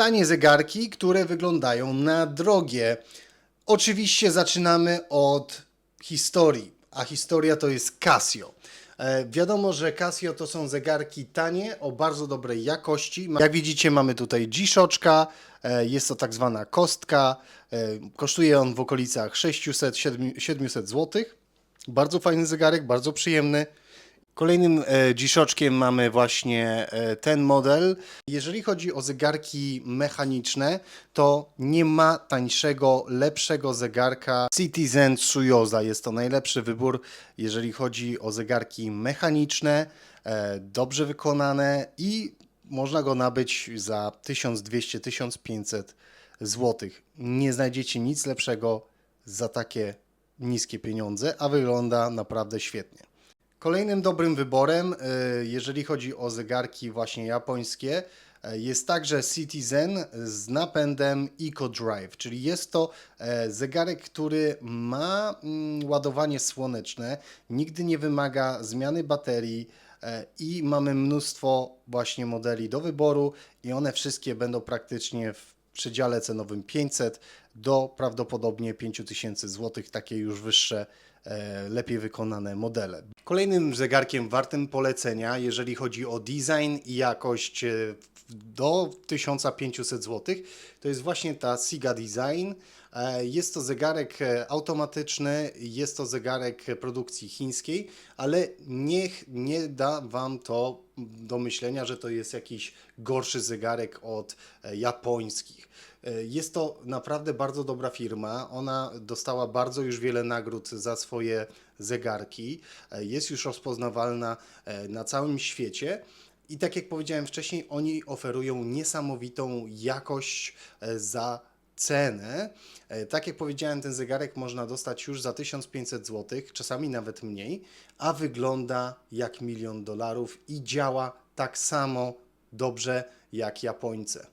Tanie zegarki, które wyglądają na drogie. Oczywiście zaczynamy od historii, a historia to jest Casio. E, wiadomo, że Casio to są zegarki tanie, o bardzo dobrej jakości. Jak widzicie, mamy tutaj G-Shoczka, e, jest to tak zwana kostka. E, kosztuje on w okolicach 600-700 zł. Bardzo fajny zegarek, bardzo przyjemny. Kolejnym e, G-Shockiem mamy właśnie e, ten model. Jeżeli chodzi o zegarki mechaniczne, to nie ma tańszego, lepszego zegarka Citizen Tsuyoza. Jest to najlepszy wybór, jeżeli chodzi o zegarki mechaniczne, e, dobrze wykonane i można go nabyć za 1200-1500 zł. Nie znajdziecie nic lepszego za takie niskie pieniądze, a wygląda naprawdę świetnie. Kolejnym dobrym wyborem, e, jeżeli chodzi o zegarki właśnie japońskie, e, jest także Citizen z napędem EcoDrive, czyli jest to e, zegarek, który ma mm, ładowanie słoneczne, nigdy nie wymaga zmiany baterii i mamy mnóstwo właśnie modeli do wyboru i one wszystkie będą praktycznie w przedziale cenowym 500 do prawdopodobnie 5000 zł, takie już wyższe, e, lepiej wykonane modele. Kolejnym zegarkiem wartym polecenia, jeżeli chodzi o design i jakość e, do 1500 zł, to jest właśnie ta Siga Design. E, Jest to zegarek automatyczny, jest to zegarek produkcji chińskiej, ale niech nie da Wam to do myślenia, że to jest jakiś gorszy zegarek od japońskich. E, Jest to naprawdę bardzo dobra firma. Ona dostała bardzo już wiele nagród za swoje zegarki. E, Jest już rozpoznawalna e, na całym świecie. I tak jak powiedziałem wcześniej, oni oferują niesamowitą jakość za cenę. Tak jak powiedziałem, ten zegarek można dostać już za 1500 zł, czasami nawet mniej, a wygląda jak milion dolarów i działa tak samo dobrze jak Japońce.